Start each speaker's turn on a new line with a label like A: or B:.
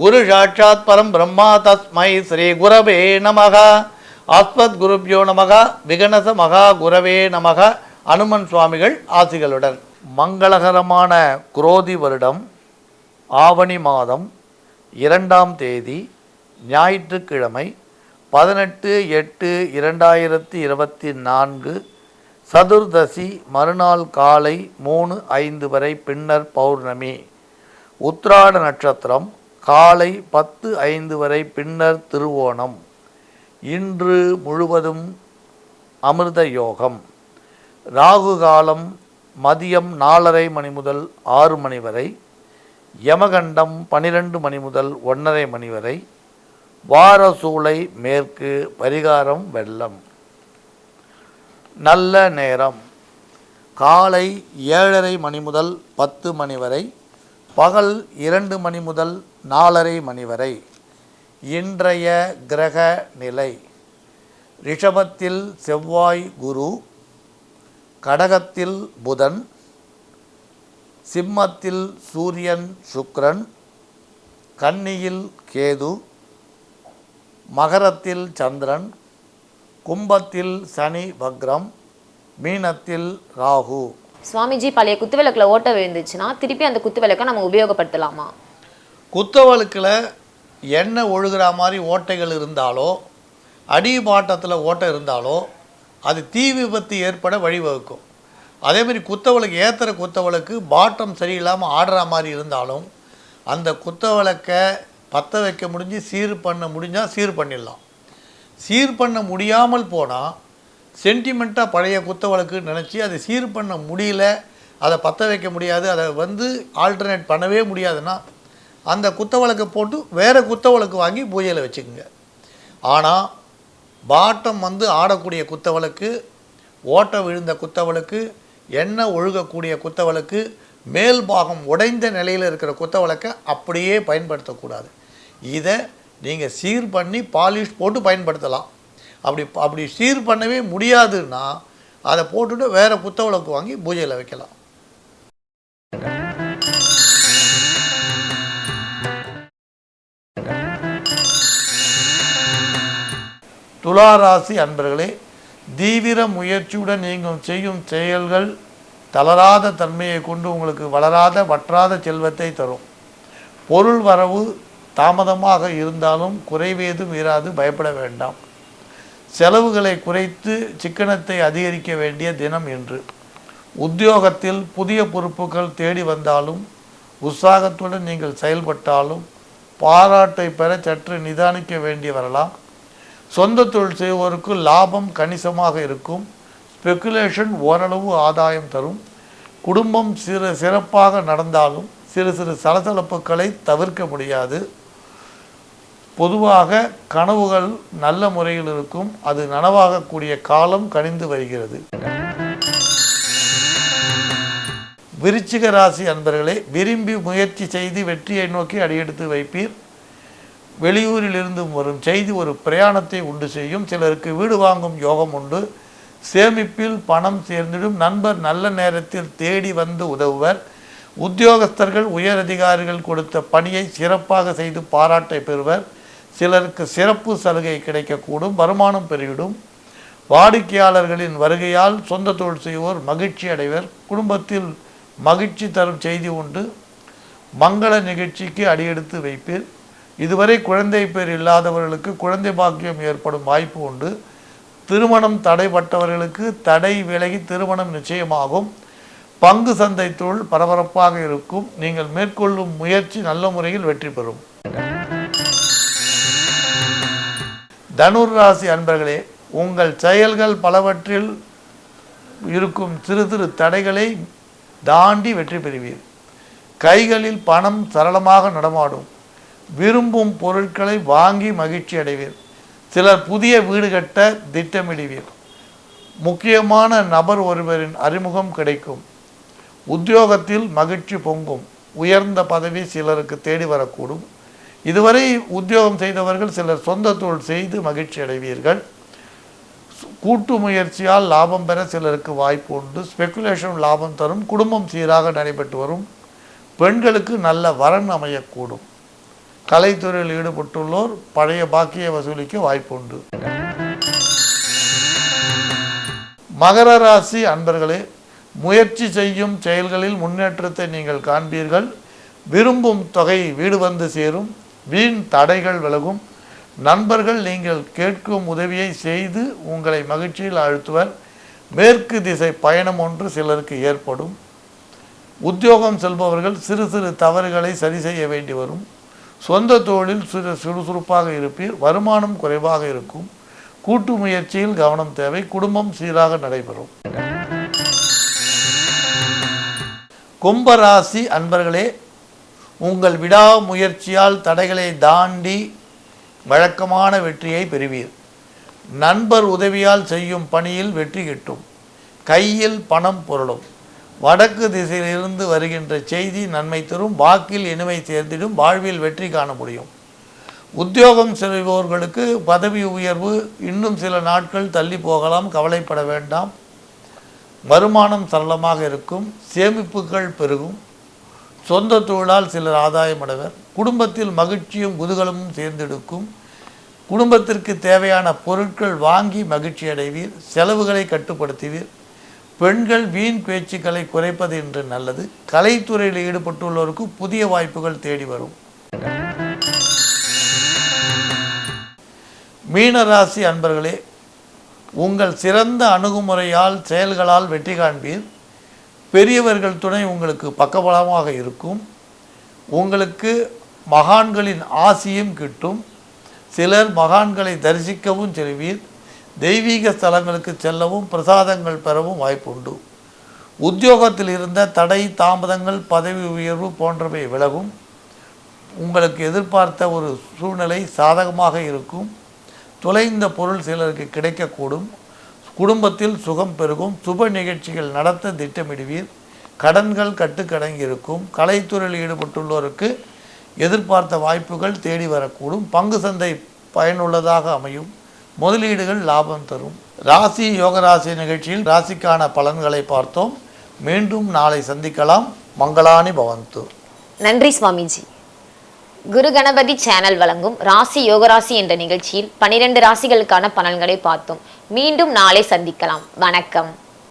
A: குரு சாட்சாத் பரம் பிரம்மா தஸ்மை ஸ்ரீ குரவே நமக. ஆஸ்மத் குருப்யோ நமக விகணச மகா குரவே நமக அனுமன் சுவாமிகள் ஆசிகளுடன். மங்களகரமான குரோதி வருடம் ஆவணி மாதம் இரண்டாம் தேதி ஞாயிற்றுக்கிழமை பதினெட்டு எட்டு இரண்டாயிரத்தி இருபத்தி நான்கு சதுர்தசி மறுநாள் காலை மூணு ஐந்து வரை பின்னர் பௌர்ணமி. உத்ராட நட்சத்திரம் காலை பத்து ஐந்து வரை பின்னர் திருவோணம். இன்று முழுவதும் அமிர்த யோகம். ராகு காலம் மதியம் நாலரை மணி முதல் ஆறு மணி வரை யமகண்டம் பனிரெண்டு மணி முதல் ஒன்றரை மணி வரை வாரசூளை மேற்கு பரிகாரம் வெள்ளம். நல்ல நேரம். காலை ஏழரை மணி முதல் பத்து மணி வரை பகல் இரண்டு மணி முதல் நாலரை மணி வரை. இன்றைய கிரக நிலை. ரிஷபத்தில் செவ்வாய் குரு கடகத்தில் புதன் சிம்மத்தில் சூரியன் சுக்ரன் கன்னியில் கேது மகரத்தில் சந்திரன் கும்பத்தில் சனி வக்ரம் மீனத்தில் ராகு.
B: சுவாமிஜி பழைய குத்துவிளக்கில் ஓட்ட விழுந்துச்சுன்னா திருப்பி அந்த குத்துவிளக்கை நம்ம உபயோகப்படுத்தலாமா?
A: குத்தவழுக்கில் எண்ணெய் ஒழுகிற மாதிரி ஓட்டைகள் இருந்தாலோ அடிபாட்டத்தில் ஓட்டை இருந்தாலோ அது தீ விபத்து ஏற்பட வழிவகுக்கும். அதேமாரி குத்தவளுக்கு ஏற்றுற குத்தவளுக்கு பாட்டம் சரியில்லாமல் ஆடுற மாதிரி இருந்தாலும் அந்த குத்தவளக்கை பற்ற வைக்க முடிஞ்சு சீர் பண்ண முடிஞ்சால் சீர் பண்ணிடலாம். சீர் பண்ண முடியாமல் போனால் சென்டிமெண்ட்டாக பழைய குத்தவளுக்கு நினச்சி அதை சீர் பண்ண முடியல அதை பற்ற வைக்க முடியாது அதை வந்து ஆல்டர்னேட் பண்ணவே முடியாதுன்னா அந்த குத்த விளக்கை போட்டு வேறு குத்த விளக்கு வாங்கி பூஜையில் வச்சுக்கோங்க. ஆனால் பாட்டம் வந்து ஆடக்கூடிய குத்த விளக்கு ஓட்ட விழுந்த குத்த விளக்கு எண்ணெய் ஒழுகக்கூடிய குத்தவளுக்கு மேல் பாகம் உடைந்த நிலையில் இருக்கிற குத்த விளக்கை அப்படியே பயன்படுத்தக்கூடாது. இதை நீங்கள் சீர் பண்ணி பாலிஷ் போட்டு பயன்படுத்தலாம். அப்படி அப்படி சீர் பண்ணவே முடியாதுன்னா அதை போட்டுட்டு வேறு குத்தவளக்கு வாங்கி பூஜையில் வைக்கலாம். துளாராசி அன்பர்களே தீவிர முயற்சியுடன் நீங்கள் செய்யும் செயல்கள் தளராத தன்மையை கொண்டு உங்களுக்கு வளராத வற்றாத செல்வத்தை தரும். பொருள் வரவு தாமதமாக இருந்தாலும் குறைவேதும் இராது பயப்பட வேண்டாம். செலவுகளை குறைத்து சிக்கனத்தை அதிகரிக்க வேண்டிய தினம் என்று உத்தியோகத்தில் புதிய பொறுப்புகள் தேடி வந்தாலும் உற்சாகத்துடன் நீங்கள் செயல்பட்டாலும் பாராட்டை பெற சற்று நிதானிக்க வேண்டி வரலாம். சொந்த தொழில் செய்வோருக்கு லாபம் கணிசமாக இருக்கும். ஸ்பெக்குலேஷன் ஓரளவு ஆதாயம் தரும். குடும்பம் சிறு சிறப்பாக நடந்தாலும் சிறு சிறு சலசலப்புகளை தவிர்க்க முடியாது. பொதுவாக கனவுகள் நல்ல முறையில் இருக்கும். அது நனவாகக்கூடிய காலம் கனிந்து வருகிறது. விருச்சிக ராசி அன்பர்களே விரும்பி முயற்சி செய்து வெற்றியை நோக்கி அடியெடுத்து வைப்பீர். வெளியூரிலிருந்து வரும் செய்தி ஒரு பிரயாணத்தை உண்டு செய்யும். சிலருக்கு வீடு வாங்கும் யோகம் உண்டு. சேமிப்பில் பணம் சேர்ந்திடும். நண்பர் நல்ல நேரத்தில் தேடி வந்து உதவுவர். உத்தியோகஸ்தர்கள் உயர் அதிகாரிகள் கொடுத்த பணியை சிறப்பாக செய்து பாராட்டை பெறுவர். சிலருக்கு சிறப்பு சலுகை கிடைக்கக்கூடும். வருமானம் பெருகிடும். வாடிக்கையாளர்களின் வருகையால் சொந்த தொழில் செய்வோர் மகிழ்ச்சி அடைவர். குடும்பத்தில் மகிழ்ச்சி தரும் செய்தி உண்டு. மங்கள நிகழ்ச்சிக்கு அடியெடுத்து வைப்பீர். இதுவரை குழந்தை பேர் இல்லாதவர்களுக்கு குழந்தை பாக்கியம் ஏற்படும் வாய்ப்பு உண்டு. திருமணம் தடைப்பட்டவர்களுக்கு தடை விலகி திருமணம் நிச்சயமாகும். பங்கு சந்தை தொழில் பரபரப்பாக இருக்கும். நீங்கள் மேற்கொள்ளும் முயற்சி நல்ல முறையில் வெற்றி பெறும். தனுர் ராசி அன்பர்களே உங்கள் செயல்கள் பலவற்றில் இருக்கும் சிறு சிறு தடைகளை தாண்டி வெற்றி பெறுவீர். கைகளில் பணம் சரளமாக நடமாடும். விரும்பும் பொருட்களை வாங்கி மகிழ்ச்சி அடைவீர். சிலர் புதிய வீடு கட்ட திட்டமிடுவீர். முக்கியமான நபர் ஒருவரின் அறிமுகம் கிடைக்கும். உத்தியோகத்தில் மகிழ்ச்சி பொங்கும். உயர்ந்த பதவி சிலருக்கு தேடி வரக்கூடும். இதுவரை உத்தியோகம் செய்தவர்கள் சிலர் சொந்த தொழில் செய்து மகிழ்ச்சி அடைவீர்கள். கூட்டு முயற்சியால் லாபம் பெற சிலருக்கு வாய்ப்பு உண்டு. ஸ்பெகுலேஷன் லாபம் தரும். குடும்பம் சீராக நடைபெற்று வரும். பெண்களுக்கு நல்ல வரன் அமையக்கூடும். கலைத்துறையில் ஈடுபட்டுள்ளோர் பழைய பாக்கிய வசூலிக்க வாய்ப்பு உண்டு மகர ராசி அன்பர்களே முயற்சி செய்யும் செயல்களில் முன்னேற்றத்தை நீங்கள் காண்பீர்கள். விரும்பும் தொகை வீடு வந்து சேரும். வீண் தடைகள் விலகும். நண்பர்கள் நீங்கள் கேட்கும் உதவியை செய்து உங்களை மகிழ்ச்சியில் அழுத்துவர் மேற்கு திசை பயணம் ஒன்று சிலருக்கு ஏற்படும். உத்தியோகம் செல்பவர்கள் சிறு சிறு தவறுகளை சரி செய்ய வேண்டி வரும். சொந்த தொழிலில் சிறு சுறுசுறுப்பாக இருப்பீர் வருமானம் குறைவாக இருக்கும். கூட்டு முயற்சியில் கவனம் தேவை குடும்பம் சீராக நடைபெறும். கும்பராசி அன்பர்களே உங்கள் விடாமுயற்சியால் தடைகளை தாண்டி வழக்கமான வெற்றியை பெறுவீர். நண்பர் உதவியால் செய்யும் பணியில் வெற்றி கிட்டும். கையில் பணம் பொருளும். வடக்கு திசையிலிருந்து வருகின்ற செய்தி நன்மை தரும் வாக்கில் இனிமை சேர்ந்திடும் வாழ்வில் வெற்றி காண முடியும். உத்தியோகம் செய்பவர்களுக்கு பதவி உயர்வு இன்னும் சில நாட்கள் தள்ளி போகலாம் கவலைப்பட வேண்டாம். வருமானம் சரளமாக இருக்கும் சேமிப்புகள் பெருகும். சொந்த தொழிலால் சிலர் ஆதாயமடைவர். குடும்பத்தில் மகிழ்ச்சியும் குதூகலமும் சேர்ந்தெடுக்கும் குடும்பத்திற்கு தேவையான பொருட்கள் வாங்கி மகிழ்ச்சி அடைவீர் செலவுகளை கட்டுப்படுத்துவீர். பெண்கள் வீண் பேச்சுக்களை குறைப்பது என்று நல்லது. கலைத்துறையில் ஈடுபட்டுள்ளோருக்கு புதிய வாய்ப்புகள் தேடி வரும். மீனராசி அன்பர்களே உங்கள் சிறந்த அணுகுமுறையால் செயல்களால் வெற்றி காண்பீர். பெரியவர்கள் துணை உங்களுக்கு பக்கபலமாக இருக்கும். உங்களுக்கு மகான்களின் ஆசியும் கிட்டும். சிலர் மகான்களை தரிசிக்கவும் செல்வீர். தெய்வீக ஸ்தலங்களுக்கு செல்லவும் பிரசாதங்கள் பெறவும் வாய்ப்புண்டு. உத்தியோகத்தில் இருந்த தடை தாமதங்கள் பதவி உயர்வு போன்றவை விலகும். உங்களுக்கு எதிர்பார்த்த ஒரு சூழ்நிலை சாதகமாக இருக்கும். தொலைந்த பொருள் சிலருக்கு கிடைக்கக்கூடும். குடும்பத்தில் சுகம் பெருகும். சுப நிகழ்ச்சிகள் நடத்த திட்டமிடுவீர். கடன்கள் கட்டுக்கடங்கி இருக்கும் கலைத்துறையில் ஈடுபட்டுள்ளோருக்கு எதிர்பார்த்த வாய்ப்புகள் தேடி வரக்கூடும். பங்கு சந்தை பயனுள்ளதாக அமையும். முதலீடுகள் லாபம் தரும். ராசி யோகராசி நிகழ்ச்சியில் ராசிக்கான பலன்களை பார்த்தோம். மீண்டும் நாளை சந்திக்கலாம். மங்களானி பவந்து.
B: நன்றி சுவாமிஜி. குரு கணபதி சேனல் வழங்கும் ராசி யோகராசி என்ற நிகழ்ச்சியில் பனிரெண்டு ராசிகளுக்கான பலன்களை பார்த்தோம். மீண்டும் நாளை சந்திக்கலாம். வணக்கம்.